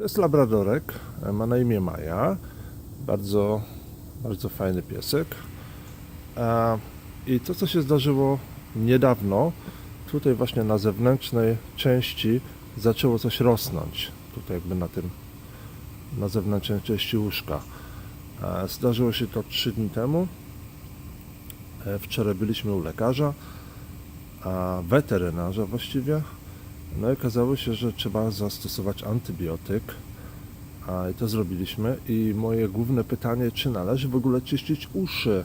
To jest labradorek, e, ma na imię Maja. Bardzo, bardzo fajny piesek. E, I to, co się zdarzyło niedawno, tutaj właśnie na zewnętrznej części zaczęło coś rosnąć. Tutaj jakby na tym, na zewnętrznej części łóżka. E, Zdarzyło się to 3 dni temu. Wczoraj byliśmy u lekarza, a weterynarza właściwie. No i okazało się, że trzeba zastosować antybiotyk. A i to zrobiliśmy. I moje główne pytanie, czy należy w ogóle czyścić uszy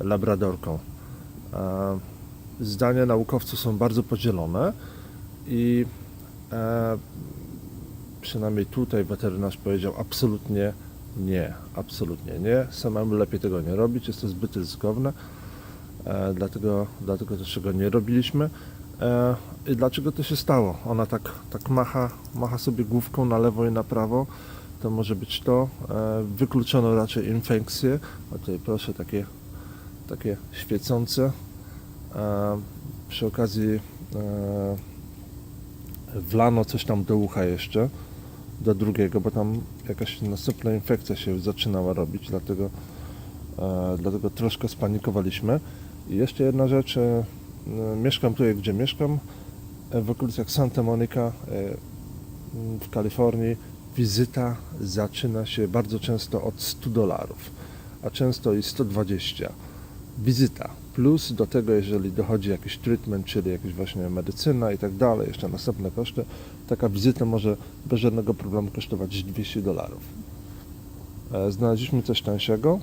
labradorką? Zdania naukowców są bardzo podzielone i e, przynajmniej tutaj weterynarz powiedział absolutnie nie, absolutnie nie. Samemu lepiej tego nie robić, jest to zbyt ryzykowne. E, dlatego, dlatego też tego nie robiliśmy. E, I dlaczego to się stało? Ona tak, tak macha, macha sobie główką na lewo i na prawo. To może być to. E, wykluczono raczej infekcje. A tutaj proszę takie, takie świecące. E, przy okazji wlano coś tam do ucha jeszcze, do drugiego, bo tam jakaś następna infekcja się zaczynała robić, dlatego, dlatego troszkę spanikowaliśmy. I jeszcze jedna rzecz, mieszkam tutaj, gdzie mieszkam, e, w okolicach Santa Monica e, w Kalifornii. Wizyta zaczyna się bardzo często od 100 dolarów, a często i 120. Wizyta. Plus do tego, jeżeli dochodzi jakiś treatment, czyli jakaś właśnie medycyna i tak dalej, jeszcze następne koszty, taka wizyta może bez żadnego problemu kosztować 200 dolarów. E, Znaleźliśmy coś tańszego,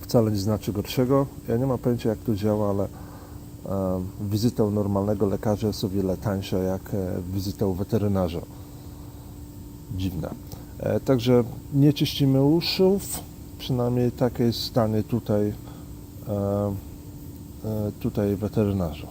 wcale nie znaczy gorszego. Ja nie mam pojęcia jak to działa, ale e, wizyta u normalnego lekarza jest o wiele tańsza jak e, wizyta u weterynarza. Dziwne. E, Także nie czyścimy uszów, przynajmniej takie jest zdanie tutaj, tutaj weterynarza.